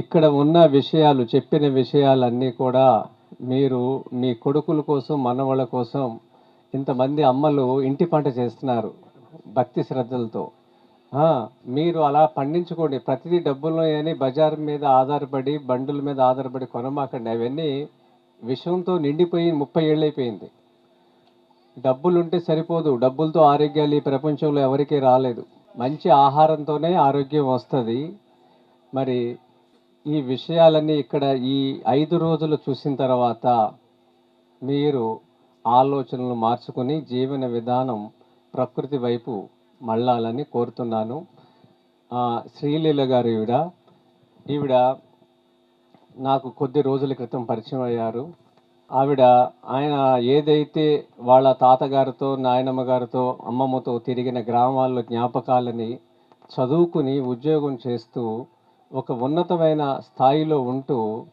ఇక్కడ ఉన్న విషయాలు చెప్పిన విషయాలన్నీ కూడా మీరు మీ కొడుకుల కోసం మనవళ్ళ కోసం ఇంతమంది అమ్మలు ఇంటి పంట చేస్తున్నారు భక్తి శ్రద్ధలతో. మీరు అలా పండించుకోండి. ప్రతిదీ డబ్బులు అని బజార్ మీద ఆధారపడి బండుల మీద ఆధారపడి కొనమాకండి. అవన్నీ విషంతో నిండిపోయి ముప్పై ఏళ్ళు అయిపోయింది డబ్బులుంటే సరిపోదు. డబ్బులతో ఆరోగ్యాలు ఈ ప్రపంచంలో ఎవరికీ రాలేదు. మంచి ఆహారంతోనే ఆరోగ్యం వస్తుంది. మరి ఈ విషయాలన్నీ ఇక్కడ ఈ ఐదు రోజులు చూసిన తర్వాత మీరు ఆలోచనలు మార్చుకుని జీవన విధానం ప్రకృతి వైపు మళ్ళాలని కోరుతున్నాను. శ్రీలీల గారు ఈవిడ ఈవిడ నాకు కొద్ది రోజుల క్రితం పరిచయం అయ్యారు. ఆవిడ ఆయన ఏదైతే వాళ్ళ తాతగారితో నాయనమ్మ గారితో అమ్మమ్మతో తిరిగిన గ్రామాల్లో జ్ఞాపకాలని చదువుకుని ఉద్యోగం చేస్తూ ఒక ఉన్నతమైన స్థాయిలో ఉంటూ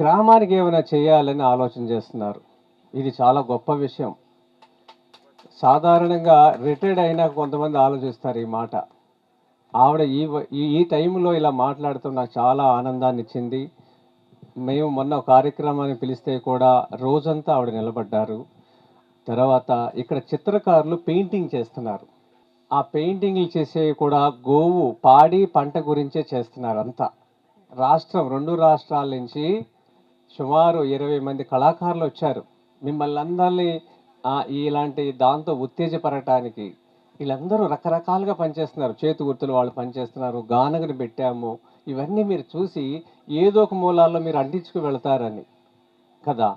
గ్రామానికి ఏమైనా చేయాలని ఆలోచన చేస్తున్నారు. ఇది చాలా గొప్ప విషయం. సాధారణంగా రిటైర్డ్ అయినా కొంతమంది ఆలోచిస్తారు ఈ మాట. ఆవిడ ఈ ఈ ఈ టైంలో ఇలా మాట్లాడుతూ నాకు చాలా ఆనందాన్ని ఇచ్చింది. మేము మొన్న కార్యక్రమాన్ని పిలిస్తే కూడా రోజంతా ఆవిడ నిలబడ్డారు. తర్వాత ఇక్కడ చిత్రకారులు పెయింటింగ్ చేస్తున్నారు. ఆ పెయింటింగ్లు చేసేవి కూడా గోవు పాడి పంట గురించే చేస్తున్నారు అంతా. రాష్ట్రం రెండు రాష్ట్రాల నుంచి సుమారు ఇరవై మంది కళాకారులు వచ్చారు. మిమ్మల్ని అందరినీ ఇలాంటి దాంతో ఉత్తేజపడటానికి వీళ్ళందరూ రకరకాలుగా పనిచేస్తున్నారు. చేతి గుర్తులు వాళ్ళు పనిచేస్తున్నారు గానగని పెట్టాము. ఇవన్నీ మీరు చూసి ఏదో ఒక మూలాల్లో మీరు అంటించుకు వెళ్తారని. కదా?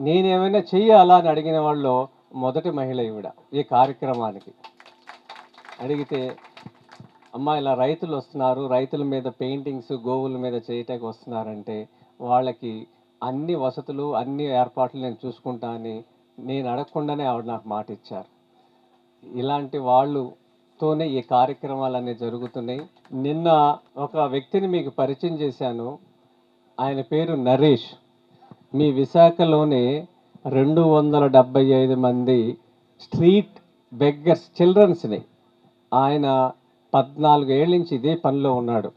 నేనేమైనా చెయ్యాలా అని అడిగిన వాళ్ళు మొదటి మహిళ ఈవిడ ఈ కార్యక్రమానికి. అడిగితే అమ్మ ఇలా రైతులు వస్తున్నారు రైతుల మీద పెయింటింగ్స్ గోవుల మీద చేయటానికి వస్తున్నారంటే వాళ్ళకి అన్ని వసతులు అన్ని ఏర్పాట్లు నేను చూసుకుంటా అని నేను అడగకుండానే ఆవిడ నాకు మాట ఇచ్చారు. ఇలాంటి వాళ్ళతోనే ఈ కార్యక్రమాలు అనేవి జరుగుతున్నాయి. నిన్న ఒక వ్యక్తిని మీకు పరిచయం చేశాను. ఆయన పేరు నరేష్. మీ విశాఖలోనే రెండు వందల డెబ్బై ఐదు మంది స్ట్రీట్ బెగ్గర్స్ చిల్డ్రన్స్ని ఆయన పద్నాలుగు ఏళ్ళ నుంచి ఇదే పనిలో ఉన్నాడు.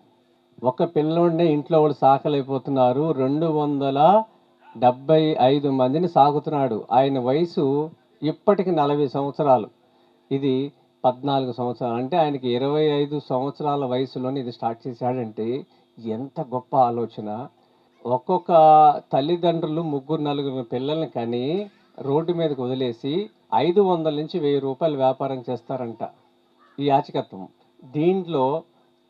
ఒక పిల్లోడినే ఇంట్లో వాళ్ళు సాకలైపోతున్నారు రెండు వందల డెబ్బై ఐదు మందిని సాగుతున్నాడు. ఆయన వయసు ఇప్పటికి నలభై సంవత్సరాలు. ఇది పద్నాలుగు సంవత్సరాలు. అంటే ఆయనకి ఇరవై ఐదు సంవత్సరాల వయసులోనే ఇది స్టార్ట్ చేశాడంటే ఎంత గొప్ప ఆలోచన. ఒక్కొక్క తల్లిదండ్రులు ముగ్గురు నలుగురు పిల్లల్ని కానీ రోడ్డు మీదకి వదిలేసి ఐదు వందల నుంచి వెయ్యి రూపాయలు వ్యాపారం చేస్తారంట. ఈ యాచకత్వం. దీంట్లో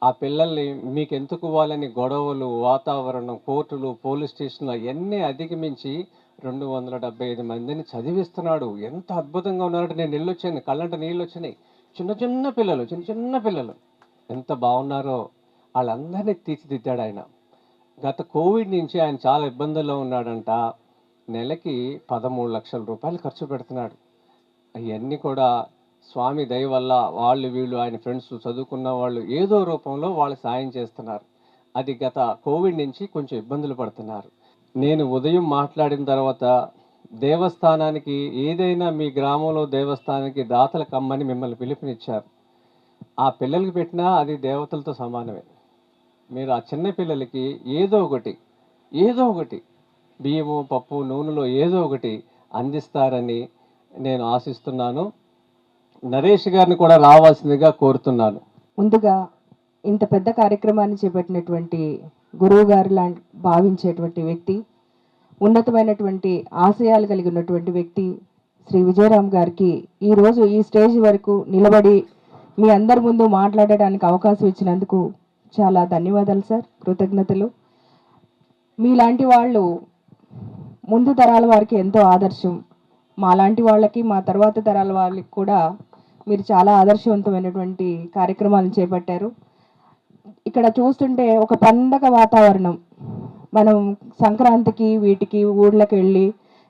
ఆ పిల్లల్ని మీకు ఎందుకు ఇవ్వాలని గొడవలు వాతావరణం కోర్టులు పోలీస్ స్టేషన్లు అవన్నీ అధిగమించి రెండు వందల డెబ్బై ఐదు మందిని చదివిస్తున్నాడు. ఎంత అద్భుతంగా ఉన్నారంటే నేను నీళ్ళు వచ్చాను కళ్ళంట నీళ్ళు వచ్చినాయి చిన్న చిన్న పిల్లలు చిన్న చిన్న పిల్లలు. ఎంత బాగున్నారో వాళ్ళందరినీ తీర్చిదిద్దాడు ఆయన. గత కోవిడ్ నుంచి ఆయన చాలా ఇబ్బందుల్లో ఉన్నాడంట. నెలకి పదమూడు లక్షల రూపాయలు ఖర్చు పెడుతున్నాడు. అవన్నీ కూడా స్వామి దయ వల్ల వాళ్ళు వీళ్ళు ఆయన ఫ్రెండ్స్ చదువుకున్న వాళ్ళు ఏదో రూపంలో వాళ్ళు సాయం చేస్తున్నారు. అది గత కోవిడ్ నుంచి కొంచెం ఇబ్బందులు పడుతున్నారు. నేను ఉదయం మాట్లాడిన తర్వాత దేవస్థానానికి ఏదైనా మీ గ్రామంలో దేవస్థానానికి దాతలు కమ్మని మిమ్మల్ని పిలుపునిచ్చారు. ఆ పిల్లలకి పెట్టినా అది దేవతలతో సమానమే. మీరు ఆ చిన్న పిల్లలకి ఏదో ఒకటి ఏదో ఒకటి బియ్యము పప్పు నూనెలో ఏదో ఒకటి అందిస్తారని నేను ఆశిస్తున్నాను. నరేష్ గారిని కూడా రావాల్సిందిగా కోరుతున్నాను. ముందుగా ఇంత పెద్ద కార్యక్రమాన్ని చేపట్టినటువంటి గురువు గారు లాంటి భావించేటువంటి వ్యక్తి ఉన్నతమైనటువంటి ఆశయాలు కలిగి ఉన్నటువంటి వ్యక్తి శ్రీ విజయరామ్ గారికి ఈరోజు ఈ స్టేజ్ వరకు నిలబడి మీ అందరి ముందు మాట్లాడడానికి అవకాశం ఇచ్చినందుకు చాలా ధన్యవాదాలు సార్ కృతజ్ఞతలు. మీలాంటి వాళ్ళు ముందు తరాల వారికి ఎంతో ఆదర్శం. మాలాంటి వాళ్ళకి మా తర్వాత తరాల వాళ్ళకి కూడా మీరు చాలా ఆదర్శవంతమైనటువంటి కార్యక్రమాలను చేపట్టారు. ఇక్కడ చూస్తుంటే ఒక పండగ వాతావరణం. మనం సంక్రాంతికి వీటికి ఊళ్ళకి వెళ్ళి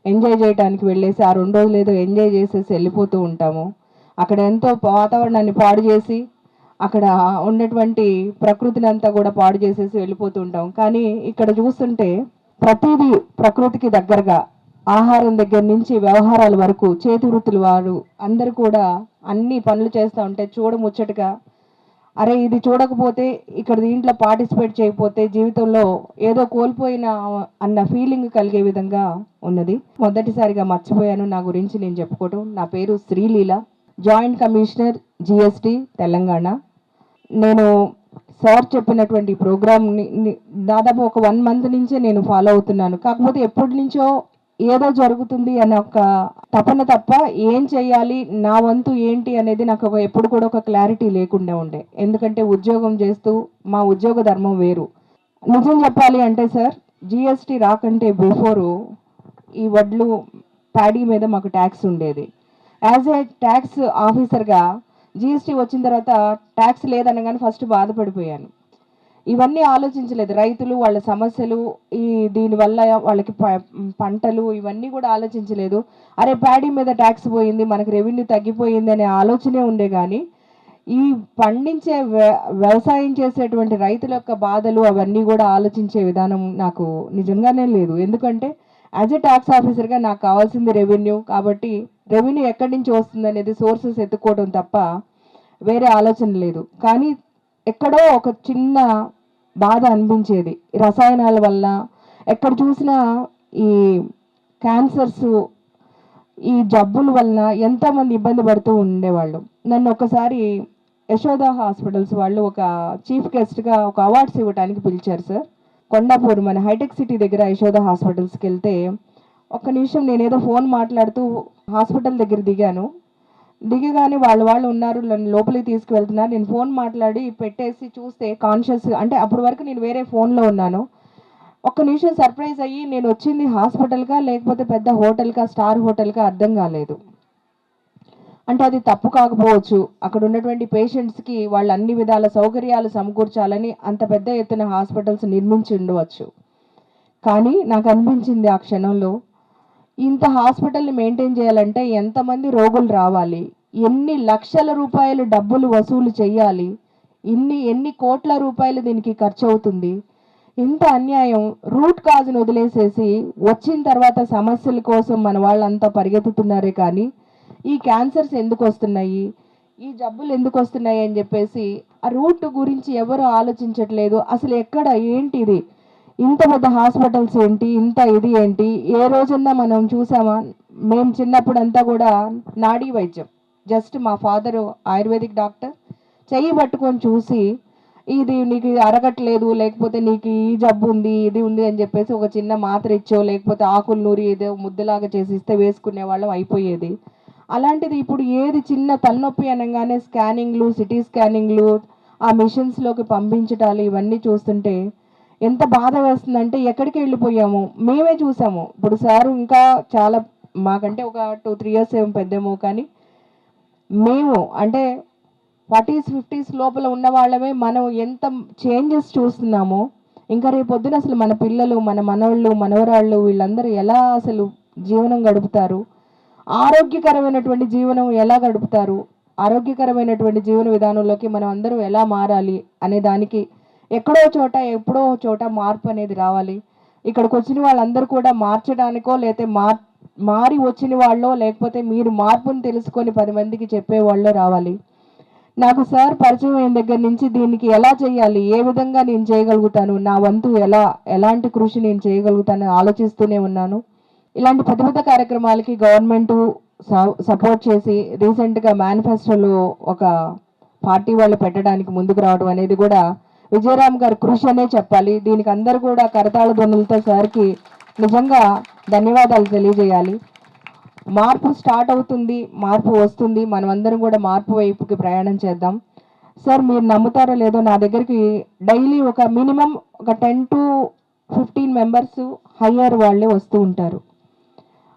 ఎంజాయ్ చేయడానికి వెళ్ళేసి ఆ రెండు రోజులు ఏదో ఎంజాయ్ చేసేసి వెళ్ళిపోతూ ఉంటాము. అక్కడ ఎంతో వాతావరణాన్ని పాడు చేసి అక్కడ ఉన్నటువంటి ప్రకృతిని అంతా కూడా పాడు చేసేసి వెళ్ళిపోతూ ఉంటాం కానీ ఇక్కడ చూస్తుంటే ప్రతిదీ ప్రకృతికి దగ్గరగా ఆహారం దగ్గర నుంచి వ్యవహారాల వరకు చేతి వృత్తులు వారు అందరూ కూడా అన్ని పనులు చేస్తూ ఉంటే చూడముచ్చటగా అరే ఇది చూడకపోతే ఇక్కడ దీంట్లో పార్టిసిపేట్ చేయకపోతే జీవితంలో ఏదో కోల్పోయిన అన్న ఫీలింగ్ కలిగే విధంగా ఉన్నది. మొదటిసారిగా మర్చిపోయాను నా గురించి నేను చెప్పుకోవటం. నా పేరు Sreeleela. Joint commissioner GST Telangana. నేను సార్ చెప్పినటువంటి ప్రోగ్రామ్ని దాదాపు ఒక వన్ మంత్ నుంచే నేను ఫాలో అవుతున్నాను. కాకపోతే ఎప్పటి నుంచో ఏదో జరుగుతుంది అనే ఒక తపన తప్ప ఏం చేయాలి నా వంతు ఏంటి అనేది నాకు ఒక ఎప్పుడు కూడా ఒక క్లారిటీ లేకుండా ఉండే. ఎందుకంటే ఉద్యోగం చేస్తూ మా ఉద్యోగ ధర్మం వేరు. నిజం చెప్పాలి అంటే సార్ జిఎస్టీ రాకంటే బిఫోరు ఈ వడ్లు ప్యాడీ మీద మాకు ట్యాక్స్ ఉండేది. యాజ్ ఏ ట్యాక్స్ ఆఫీసర్గా జిఎస్టీ వచ్చిన తర్వాత ట్యాక్స్ లేదనగానే ఫస్ట్ బాధపడిపోయాను. ఇవన్నీ ఆలోచించలేదు. రైతులు వాళ్ళ సమస్యలు ఈ దీనివల్ల వాళ్ళకి ప- పంటలు ఇవన్నీ కూడా ఆలోచించలేదు. అరే ప్యాడీ మీద ట్యాక్స్ పోయింది మనకి రెవెన్యూ తగ్గిపోయింది అనే ఆలోచనే ఉండే కానీ ఈ పండించే వ్య- వ్యవసాయం చేసేటువంటి రైతుల యొక్క బాధలు అవన్నీ కూడా ఆలోచించే విధానం నాకు నిజంగానే లేదు. ఎందుకంటే యాజ్ ఎ ట్యాక్స్ ఆఫీసర్గా నాకు కావాల్సింది రెవెన్యూ కాబట్టి రెవెన్యూ ఎక్కడి నుంచి వస్తుంది అనేది సోర్సెస్ ఎత్తుకోవడం తప్ప వేరే ఆలోచన లేదు. కానీ ఎక్కడో ఒక చిన్న బాధ అనిపించేది. రసాయనాల వల్ల ఎక్కడ చూసినా ఈ క్యాన్సర్స్ ఈ జబ్బుల వలన ఎంతమంది ఇబ్బంది పడుతూ ఉండేవాళ్ళు. నన్ను ఒకసారి యశోద హాస్పిటల్స్ వాళ్ళు ఒక చీఫ్ గెస్ట్గా ఒక అవార్డ్స్ ఇవ్వడానికి పిలిచారు సార్. కొండాపూర్ మన హైటెక్ సిటీ దగ్గర యశోద హాస్పిటల్స్కి వెళ్తే ఒక్క నిమిషం నేనేదో ఫోన్ మాట్లాడుతూ హాస్పిటల్ దగ్గర దిగాను. దిగగానే వాళ్ళు వాళ్ళు ఉన్నారు నన్ను లోపలికి తీసుకువెళ్తున్నారు. నేను ఫోన్ మాట్లాడి పెట్టేసి చూస్తే కాన్షియస్ అంటే అప్పటి వరకు నేను వేరే ఫోన్లో ఉన్నాను. ఒక్క నిమిషం సర్ప్రైజ్ అయ్యి నేను వచ్చింది హాస్పిటల్గా లేకపోతే పెద్ద హోటల్గా స్టార్ హోటల్గా అర్థం కాలేదు. అంటే అది తప్పు కాకపోవచ్చు. అక్కడ ఉన్నటువంటి పేషెంట్స్కి వాళ్ళు అన్ని విధాల సౌకర్యాలు సమకూర్చాలని అంత పెద్ద ఎత్తున హాస్పిటల్స్ నిర్మించి ఉండవచ్చు. కానీ నాకు అనిపించింది ఆ క్షణంలో ఇంత హాస్పిటల్ని మెయింటైన్ చేయాలంటే ఎంతమంది రోగులు రావాలి? ఎన్ని లక్షల రూపాయలు డబ్బులు వసూలు చేయాలి? ఇన్ని ఎన్ని కోట్ల రూపాయలు దీనికి ఖర్చు అవుతుంది ఇంత అన్యాయం రూట్ కాజ్ను వదిలేసేసి వచ్చిన తర్వాత సమస్యల కోసం మన వాళ్ళంతా పరిగెత్తుతున్నారే కానీ ఈ క్యాన్సర్స్ ఎందుకు వస్తున్నాయి ఈ జబ్బులు ఎందుకు వస్తున్నాయి అని చెప్పేసి ఆ రూట్ గురించి ఎవరు ఆలోచించట్లేదు? అసలు ఎక్కడ ఏంటిది? ఇంత పెద్ద హాస్పిటల్స్ ఏంటి? ఇంత ఇది ఏంటి? ఏ రోజన్నా మనం చూసామా? మేము చిన్నప్పుడు అంతా కూడా నాడీ వైద్యం. జస్ట్ మా ఫాదర్ ఆయుర్వేదిక్ డాక్టర్. చెయ్యి పట్టుకొని చూసి ఇది నీకు అరగట్లేదు లేకపోతే నీకు ఈ జబ్బు ఉంది ఇది ఉంది అని చెప్పేసి ఒక చిన్న మాత్ర ఇచ్చో లేకపోతే ఆకులు నూరి ఏదో ముద్దలాగా చేసి ఇస్తే వేసుకునే వాళ్ళం అయిపోయేది. అలాంటిది ఇప్పుడు ఏది చిన్న తలనొప్పి అనగానే స్కానింగ్లు సిటీ స్కానింగ్లు ఆ మిషన్స్లోకి పంపించటాలు ఇవన్నీ చూస్తుంటే ఎంత బాధ వేస్తుందంటే ఎక్కడికి వెళ్ళిపోయాము? మేమే చూసాము. ఇప్పుడు సార్ ఇంకా చాలా మాకంటే ఒక టూ త్రీ ఇయర్స్ ఏం పెద్దేమో కానీ మేము అంటే ఫార్టీస్ ఫిఫ్టీస్ లోపల ఉన్న వాళ్ళమే మనం ఎంత చేంజెస్ చూస్తున్నామో ఇంకా రేపు పొద్దున అసలు మన పిల్లలు మన మనవాళ్ళు మనవరాళ్ళు వీళ్ళందరూ ఎలా అసలు జీవనం గడుపుతారు? ఆరోగ్యకరమైనటువంటి జీవనం ఎలా గడుపుతారు? ఆరోగ్యకరమైనటువంటి జీవన విధానంలోకి మనం అందరూ ఎలా మారాలి అనే దానికి ఎక్కడో చోట ఎప్పుడో చోట మార్పు అనేది రావాలి. ఇక్కడికి వచ్చిన వాళ్ళందరూ కూడా మార్చడానికో లేతే మార్ మారి వచ్చిన వాళ్ళో లేకపోతే మీరు మార్పును తెలుసుకొని పది మందికి చెప్పే వాళ్ళో రావాలి. నాకు సార్ పరిచయం అయిన దగ్గర నుంచి దీనికి ఎలా చేయాలి ఏ విధంగా నేను చేయగలుగుతాను నా వంతు ఎలా ఎలాంటి కృషి నేను చేయగలుగుతాను ఆలోచిస్తూనే ఉన్నాను. ఇలాంటి పెద్ద పెద్ద కార్యక్రమాలకి గవర్నమెంట్ సపోర్ట్ చేసి రీసెంట్గా మేనిఫెస్టోలో ఒక పార్టీ వాళ్ళు పెట్టడానికి ముందుకు రావడం అనేది కూడా విజయరామ్ గారి కృషి అనే చెప్పాలి. దీనికి అందరూ కూడా కరతాళ ధ్వనులతో సార్కి నిజంగా ధన్యవాదాలు తెలియజేయాలి. మార్పు స్టార్ట్ అవుతుంది మార్పు వస్తుంది. మనం అందరం కూడా మార్పు వైపుకి ప్రయాణం చేద్దాం. సార్ మీరు నమ్ముతారో లేదో నా దగ్గరికి డైలీ ఒక మినిమం ఒక ten to fifteen members higher వాళ్ళే వస్తూ ఉంటారు.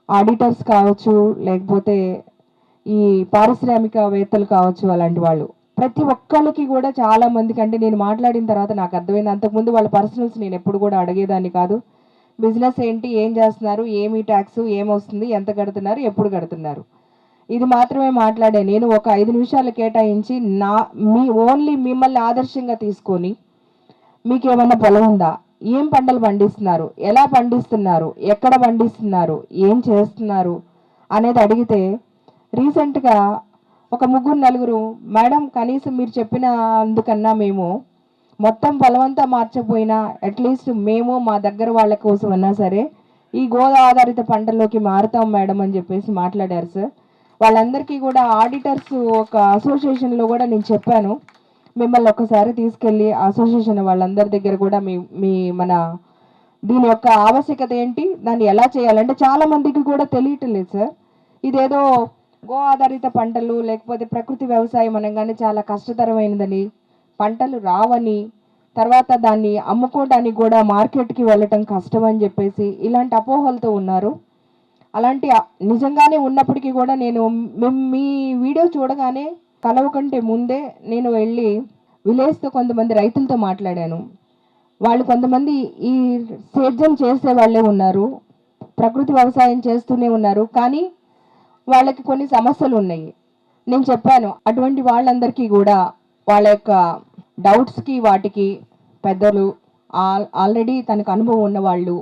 ఆడిటర్స్ కావచ్చు లేకపోతే ఈ పారిశ్రామికవేత్తలు కావచ్చు అలాంటి వాళ్ళు. ప్రతి ఒక్కళ్ళకి కూడా చాలా మందికి అంటే నేను మాట్లాడిన తర్వాత నాకు అర్థమైంది. అంతకుముందు వాళ్ళ పర్సనల్స్ నేను ఎప్పుడు కూడా అడిగేదాన్ని కాదు. బిజినెస్ ఏంటి ఏం చేస్తున్నారు ఏమి ట్యాక్స్ ఏమొస్తుంది ఎంత కడుతున్నారు ఎప్పుడు కడుతున్నారు. ఇది మాత్రమే మాట్లాడే. నేను ఒక ఐదు నిమిషాలు కేటాయించి నా మీ ఓన్లీ మిమ్మల్ని ఆదర్శంగా తీసుకొని మీకు ఏమైనా పొలం ఉందా? ఏం పంటలు పండిస్తున్నారు? ఎలా పండిస్తున్నారు? ఎక్కడ పండిస్తున్నారు? ఏం చేస్తున్నారు? అనేది అడిగితే రీసెంట్గా ఒక ముగ్గురు నలుగురు మేడం కనీసం మీరు చెప్పిన అందుకన్నా మేము మొత్తం బలవంతా మార్చకపోయినా అట్లీస్ట్ మేము మా దగ్గర వాళ్ళ కోసం అన్నా సరే ఈ గోదా ఆధారిత పంటల్లోకి మారుతాం మేడం అని చెప్పేసి మాట్లాడారు సార్. వాళ్ళందరికీ కూడా ఆడిటర్స్ ఒక అసోసియేషన్లో కూడా నేను చెప్పాను. మిమ్మల్ని ఒకసారి తీసుకెళ్ళి అసోసియేషన్ వాళ్ళందరి దగ్గర కూడా మీ మీ మన దీని యొక్క ఆవశ్యకత ఏంటి దాన్ని ఎలా చేయాలంటే చాలా మందికి కూడా తెలియటం లేదు సార్. ఇదేదో గో ఆధారిత పంటలు లేకపోతే ప్రకృతి వ్యవసాయం అనగానే చాలా కష్టతరమైనదని. పంటలు రావని తర్వాత దాన్ని అమ్ముకోవడానికి కూడా మార్కెట్కి వెళ్ళటం కష్టం అని చెప్పేసి ఇలాంటి అపోహలతో ఉన్నారు. అలాంటి నిజంగానే ఉన్నప్పటికీ కూడా నేను మీ వీడియో చూడగానే కలవ కంటే ముందే నేను వెళ్ళి విలేజ్తో కొంతమంది రైతులతో మాట్లాడాను. వాళ్ళు కొంతమంది ఈ సేద్యం చేసే వాళ్ళే ఉన్నారు ప్రకృతి వ్యవసాయం చేస్తూనే ఉన్నారు. కానీ వాళ్ళకి కొన్ని సమస్యలు ఉన్నాయి. నేను చెప్పాను అటువంటి వాళ్ళందరికీ కూడా వాళ్ళ యొక్క డౌట్స్కి వాటికి పెద్దలు ఆల్ ఆల్రెడీ తనకు అనుభవం ఉన్న వాళ్ళు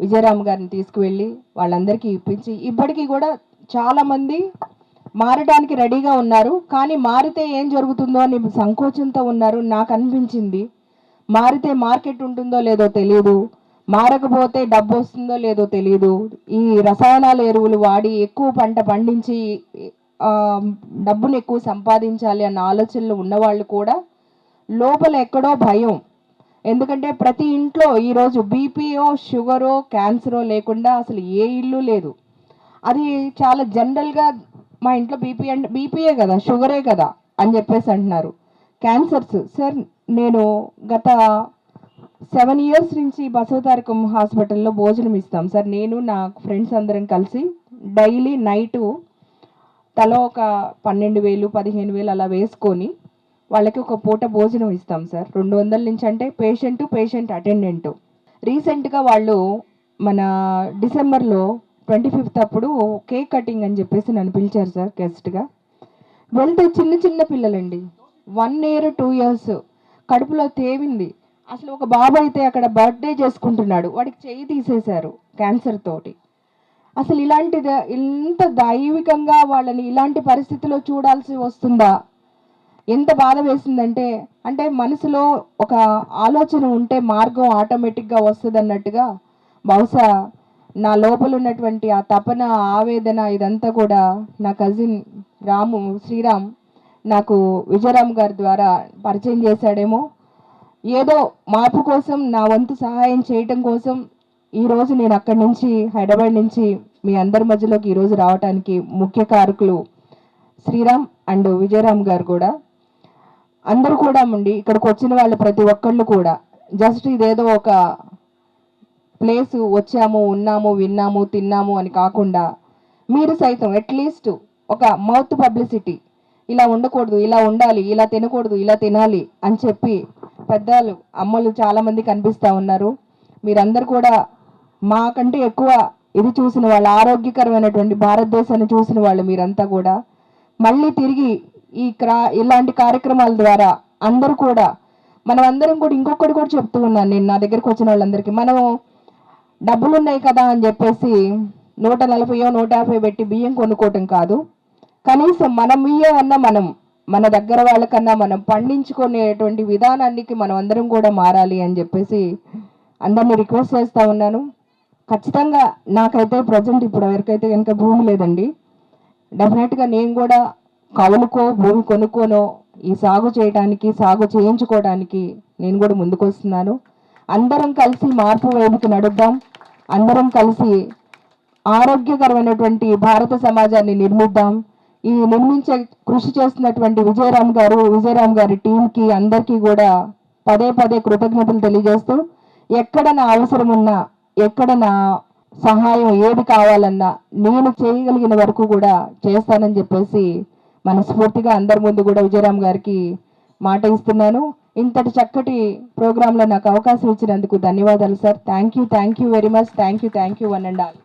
విజయరామ్ గారిని తీసుకువెళ్ళి వాళ్ళందరికీ ఇప్పించి ఇప్పటికీ కూడా చాలామంది మారడానికి రెడీగా ఉన్నారు. కానీ మారితే ఏం జరుగుతుందో అని సంకోచంతో ఉన్నారు. నాకు అనిపించింది మారితే మార్కెట్ ఉంటుందో లేదో తెలియదు మారకపోతే డబ్బు వస్తుందో లేదో తెలియదు ఈ రసాయనాల ఎరువులు వాడి ఎక్కువ పంట పండించి డబ్బును ఎక్కువ సంపాదించాలి అన్న ఆలోచనలు ఉన్నవాళ్ళు కూడా లోపల ఎక్కడో భయం. ఎందుకంటే ప్రతి ఇంట్లో ఈరోజు బీపీఓ షుగరో క్యాన్సరో లేకుండా అసలు ఏ ఇల్లు లేదు. అది చాలా జనరల్గా మా ఇంట్లో బీపీ అంటే బీపీయే కదా షుగరే కదా అని చెప్పేసి అంటున్నారు. క్యాన్సర్స్ సార్ నేను గత సెవెన్ ఇయర్స్ నుంచి బసవతారకం హాస్పిటల్లో భోజనం ఇస్తాం. సార్ నేను నా ఫ్రెండ్స్ అందరం కలిసి డైలీ నైటు తలో ఒక పన్నెండు వేలు పదిహేను వేలు అలా వేసుకొని వాళ్ళకి ఒక పూట భోజనం ఇస్తాం సార్. రెండు వందల నుంచి అంటే పేషెంట్ పేషెంట్ అటెండెంట్ రీసెంట్గా వాళ్ళు మన డిసెంబర్లో ట్వంటీ ఫిఫ్త్ అప్పుడు కేక్ కటింగ్ అని చెప్పేసి నన్ను పిలిచారు సార్ గెస్ట్గా. వెళ్తే చిన్న చిన్న పిల్లలండి. వన్ ఇయర్ టూ ఇయర్స్ కడుపులో తేవింది. అసలు ఒక బాబు అయితే అక్కడ బర్త్డే చేసుకుంటున్నాడు. వాడికి చేయి తీసేశారు క్యాన్సర్ తోటి. అసలు ఇలాంటి ఇంత దైవికంగా వాళ్ళని ఇలాంటి పరిస్థితిలో చూడాల్సి వస్తుందా? ఎంత బాధ వేసిందంటే అంటే మనసులో ఒక ఆలోచన ఉంటే మార్గం ఆటోమేటిక్గా వస్తుంది అన్నట్టుగా బహుశా నా లోపల ఉన్నటువంటి ఆ తపన ఆవేదన ఇదంతా కూడా నా కజిన్ రాము శ్రీరామ్ నాకు విజయరామ్ గారి ద్వారా పరిచయం చేశాడేమో. ఏదో మార్పు కోసం నా వంతు సహాయం చేయటం కోసం ఈరోజు నేను అక్కడి నుంచి హైదరాబాద్ నుంచి మీ అందరి మధ్యలోకి ఈరోజు రావడానికి ముఖ్య కారకులు శ్రీరామ్ అండ్ విజయరామ్ గారు కూడా. అందరూ కూడా ఉండి ఇక్కడికి వచ్చిన వాళ్ళు ప్రతి ఒక్కళ్ళు కూడా జస్ట్ ఇదేదో ఒక ప్లేస్ వచ్చాము ఉన్నాము విన్నాము తిన్నాము అని కాకుండా మీరు సైతం అట్లీస్ట్ ఒక మౌత్ పబ్లిసిటీ ఇలా ఉండకూడదు ఇలా ఉండాలి ఇలా తినకూడదు ఇలా తినాలి అని చెప్పి పెద్దలు అమ్మలు చాలామంది కనిపిస్తూ ఉన్నారు. మీరందరూ కూడా మాకంటే ఎక్కువ ఇది చూసిన వాళ్ళు ఆరోగ్యకరమైనటువంటి భారతదేశాన్ని చూసిన వాళ్ళు మీరంతా కూడా. మళ్ళీ తిరిగి ఈ క్రా ఇలాంటి కార్యక్రమాల ద్వారా అందరూ కూడా మనం అందరం కూడా ఇంకొకటి కూడా చెప్తూ ఉన్నాను నేను నా దగ్గరికి వచ్చిన వాళ్ళందరికీ. మనం డబ్బులు ఉన్నాయి కదా అని చెప్పేసి నూట నలభైయో నూట యాభై పెట్టి బియ్యం కొనుక్కోవటం కాదు. కనీసం మనం బియ్యం అన్న మనం మన దగ్గర వాళ్ళకన్నా మనం పండించుకునేటువంటి విధానానికి మనం అందరం కూడా మారాలి అని చెప్పేసి అందరినీ రిక్వెస్ట్ చేస్తూ ఉన్నాను. ఖచ్చితంగా నాకైతే ప్రజెంట్ ఇప్పుడు ఎవరికైతే కనుక భూమి లేదండి. డెఫినెట్గా నేను కూడా కవులుకో భూమి కొనుక్కోనో ఈ సాగు చేయడానికి సాగు చేయించుకోవడానికి నేను కూడా ముందుకు వస్తున్నాను అందరం కలిసి మార్పు వైపుకి నడుద్దాం. అందరం కలిసి ఆరోగ్యకరమైనటువంటి భారత సమాజాన్ని నిర్మిద్దాం. ఈ నిర్మించే కృషి చేస్తున్నటువంటి విజయరామ్ గారు విజయరామ్ గారి టీంకి అందరికీ కూడా పదే పదే కృతజ్ఞతలు తెలియజేస్తూ ఎక్కడ నా అవసరం ఉన్నా ఎక్కడ నా సహాయం ఏది కావాలన్నా నేను చేయగలిగిన వరకు కూడా చేస్తానని చెప్పేసి మనస్ఫూర్తిగా అందరి ముందు కూడా విజయరామ్ గారికి మాట ఇస్తున్నాను. ఇంతటి చక్కటి ప్రోగ్రాంలో నాకు అవకాశం ఇచ్చినందుకు ధన్యవాదాలు sir. Thank you thank you very much. Thank you thank you one and all.